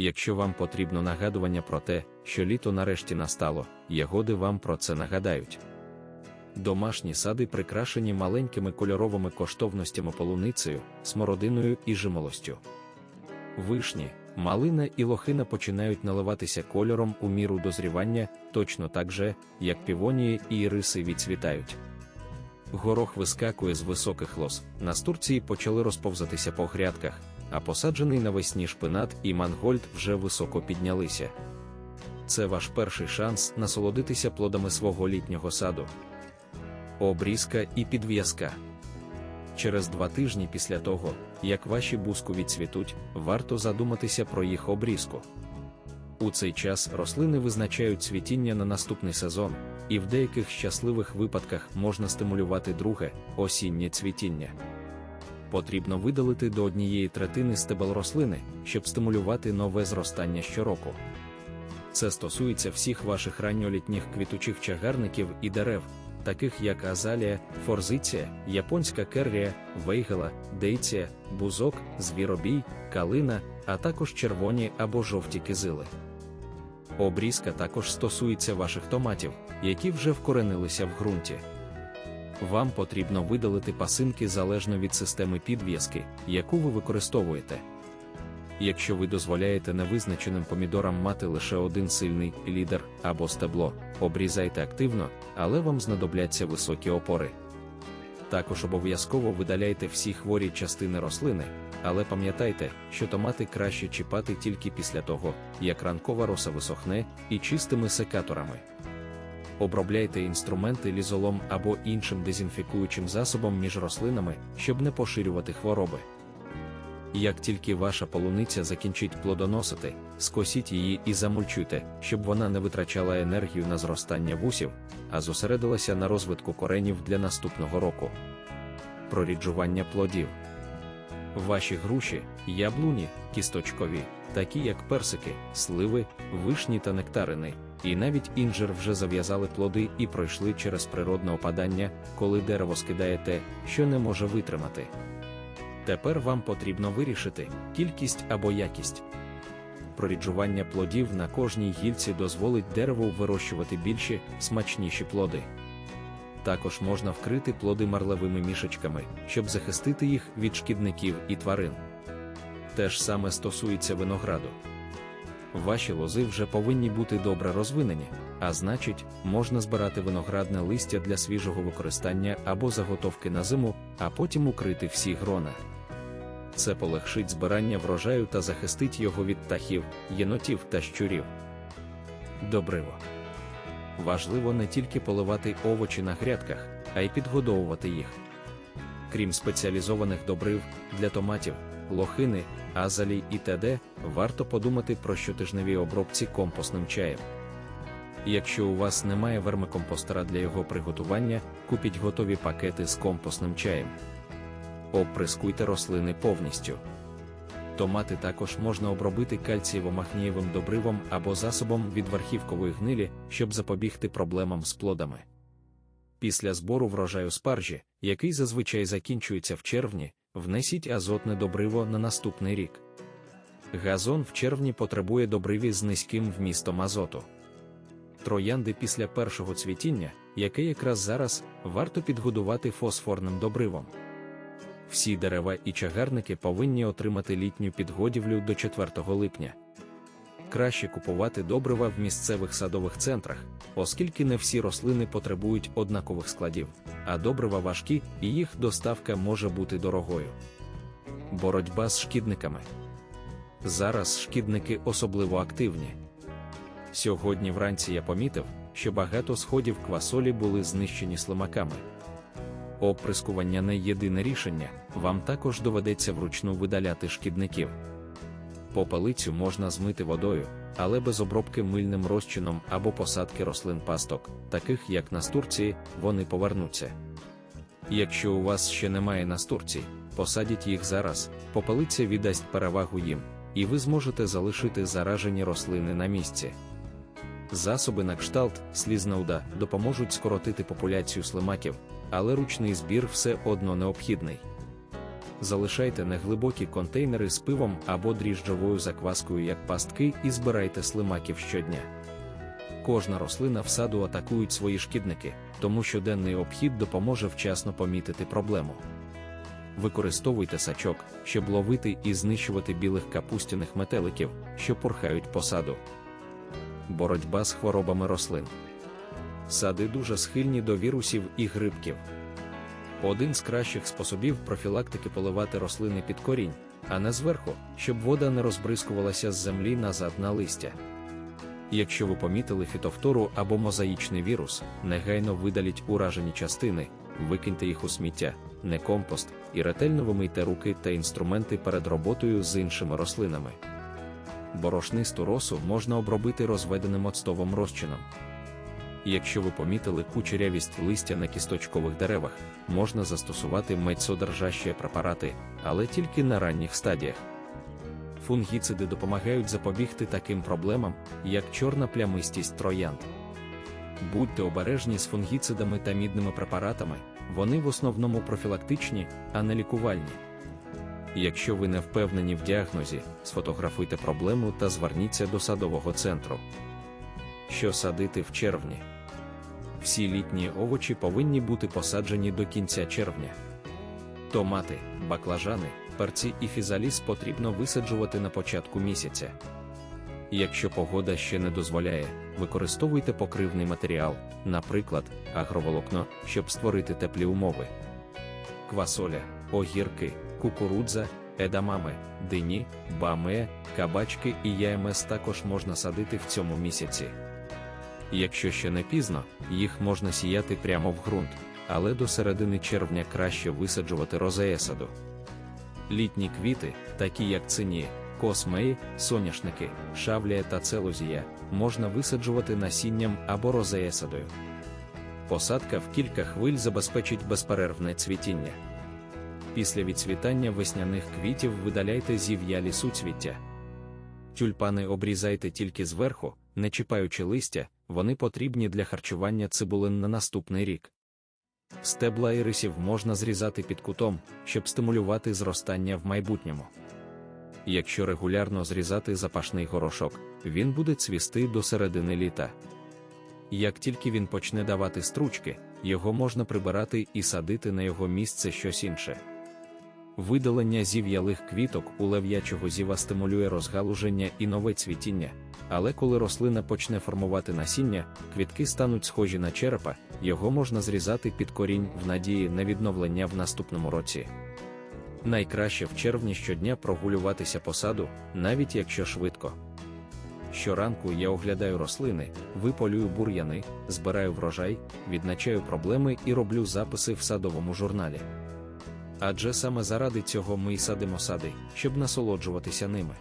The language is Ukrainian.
Якщо вам потрібно нагадування про те, що літо нарешті настало, ягоди вам про це нагадають. Домашні сади прикрашені маленькими кольоровими коштовностями полуницею, смородиною і жимолостю. Вишні, малина і лохина починають наливатися кольором у міру дозрівання, точно так же, як півонії і іриси відцвітають. Горох вискакує з високих лос. Настурції почали розповзатися по грядках, а посаджений навесні шпинат і мангольд вже високо піднялися. Це ваш перший шанс насолодитися плодами свого літнього саду. Обрізка і підв'язка. Через два тижні після того, як ваші буску відцвітуть, варто задуматися про їх обрізку. У цей час рослини визначають цвітіння на наступний сезон, і в деяких щасливих випадках можна стимулювати друге осіннє цвітіння. Потрібно видалити до однієї третини стебел рослини, щоб стимулювати нове зростання щороку. Це стосується всіх ваших ранньолітніх квітучих чагарників і дерев, таких як азалія, форзиція, японська керрія, вейгела, дейція, бузок, звіробій, калина, а також червоні або жовті кизили. Обрізка також стосується ваших томатів, які вже вкоренилися в ґрунті. Вам потрібно видалити пасинки залежно від системи підв'язки, яку ви використовуєте. Якщо ви дозволяєте невизначеним помідорам мати лише один сильний лідер або стебло, обрізайте активно, але вам знадобляться високі опори. Також обов'язково видаляйте всі хворі частини рослини, але пам'ятайте, що томати краще чіпати тільки після того, як ранкова роса висохне і чистими секаторами. Обробляйте інструменти лізолом або іншим дезінфікуючим засобом між рослинами, щоб не поширювати хвороби. Як тільки ваша полуниця закінчить плодоносити, скосіть її і замульчуйте, щоб вона не витрачала енергію на зростання вусів, а зосередилася на розвитку коренів для наступного року. Проріджування плодів. Ваші груші, яблуні, кісточкові, такі як персики, сливи, вишні та нектарини, і навіть інжир вже зав'язали плоди і пройшли через природне опадання, коли дерево скидає те, що не може витримати. Тепер вам потрібно вирішити кількість або якість. Проріджування плодів на кожній гільці дозволить дереву вирощувати більші, смачніші плоди. Також можна вкрити плоди марлевими мішечками, щоб захистити їх від шкідників і тварин. Те ж саме стосується винограду. Ваші лози вже повинні бути добре розвинені, а значить, можна збирати виноградне листя для свіжого використання або заготовки на зиму, а потім укрити всі грона. Це полегшить збирання врожаю та захистить його від птахів, єнотів та щурів. Добриво. Важливо не тільки поливати овочі на грядках, а й підгодовувати їх. Крім спеціалізованих добрив для томатів, лохини, азалій і т.д., варто подумати про щотижневі обробці компостним чаєм. Якщо у вас немає вермикомпостера для його приготування, купіть готові пакети з компостним чаєм. Оприскуйте рослини повністю. Томати також можна обробити кальцієво-махнієвим добривом або засобом від верхівкової гнилі, щоб запобігти проблемам з плодами. Після збору врожаю спаржі, який зазвичай закінчується в червні, внесіть азотне добриво на наступний рік. Газон в червні потребує добриві з низьким вмістом азоту. Троянди після першого цвітіння, яке якраз зараз, варто підгодувати фосфорним добривом. Всі дерева і чагарники повинні отримати літню підгодівлю до 4 липня. Краще купувати добрива в місцевих садових центрах, оскільки не всі рослини потребують однакових складів, а добрива важкі і їх доставка може бути дорогою. Боротьба з шкідниками. Зараз шкідники особливо активні. Сьогодні вранці я помітив, що багато сходів квасолі були знищені слимаками. Оприскування не єдине рішення, вам також доведеться вручну видаляти шкідників. Попелицю можна змити водою, але без обробки мильним розчином або посадки рослин пасток, таких як настурції, вони повернуться. Якщо у вас ще немає настурцій, посадіть їх зараз, попелиця віддасть перевагу їм, і ви зможете залишити заражені рослини на місці. Засоби на кшталт слізнауда допоможуть скоротити популяцію слимаків, але ручний збір все одно необхідний. Залишайте неглибокі контейнери з пивом або дріжджовою закваскою як пастки і збирайте слимаків щодня. Кожна рослина в саду атакують свої шкідники, тому щоденний обхід допоможе вчасно помітити проблему. Використовуйте сачок, щоб ловити і знищувати білих капустяних метеликів, що порхають по саду. Боротьба з хворобами рослин. Сади дуже схильні до вірусів і грибків. Один з кращих способів профілактики поливати рослини під корінь, а не зверху, щоб вода не розбризкувалася з землі назад на листя. Якщо ви помітили фітофтору або мозаїчний вірус, негайно видаліть уражені частини, викиньте їх у сміття, не компост, і ретельно вимийте руки та інструменти перед роботою з іншими рослинами. Борошнисту росу можна обробити розведеним оцтовим розчином. Якщо ви помітили кучерявість листя на кісточкових деревах, можна застосувати медсодержащі препарати, але тільки на ранніх стадіях. Фунгіциди допомагають запобігти таким проблемам, як чорна плямистість троянд. Будьте обережні з фунгіцидами та мідними препаратами, вони в основному профілактичні, а не лікувальні. Якщо ви не впевнені в діагнозі, сфотографуйте проблему та зверніться до садового центру. Що садити в червні? Всі літні овочі повинні бути посаджені до кінця червня. Томати, баклажани, перці і фізаліс потрібно висаджувати на початку місяця. Якщо погода ще не дозволяє, використовуйте покривний матеріал, наприклад, агроволокно, щоб створити теплі умови. Квасоля, огірки, кукурудза, едамами, дині, баме, кабачки і ЯМС також можна садити в цьому місяці. Якщо ще не пізно, їх можна сіяти прямо в ґрунт, але до середини червня краще висаджувати розеесаду. Літні квіти, такі як цині, космеї, соняшники, шавлія та целузія, можна висаджувати насінням або розеесадою. Посадка в кілька хвиль забезпечить безперервне цвітіння. Після відцвітання весняних квітів видаляйте зів'ялі суцвіття. Тюльпани обрізайте тільки зверху, не чіпаючи листя, вони потрібні для харчування цибулин на наступний рік. Стебла ірисів можна зрізати під кутом, щоб стимулювати зростання в майбутньому. Якщо регулярно зрізати запашний горошок, він буде цвісти до середини літа. Як тільки він почне давати стручки, його можна прибирати і садити на його місце щось інше. Видалення зів'ялих квіток у лев'ячого зіва стимулює розгалуження і нове цвітіння, але коли рослина почне формувати насіння, квітки стануть схожі на черепа, його можна зрізати під корінь в надії на відновлення в наступному році. Найкраще в червні щодня прогулюватися по саду, навіть якщо швидко. Щоранку я оглядаю рослини, виполюю бур'яни, збираю врожай, відзначаю проблеми і роблю записи в садовому журналі. Адже саме заради цього ми й садимо сади, щоб насолоджуватися ними.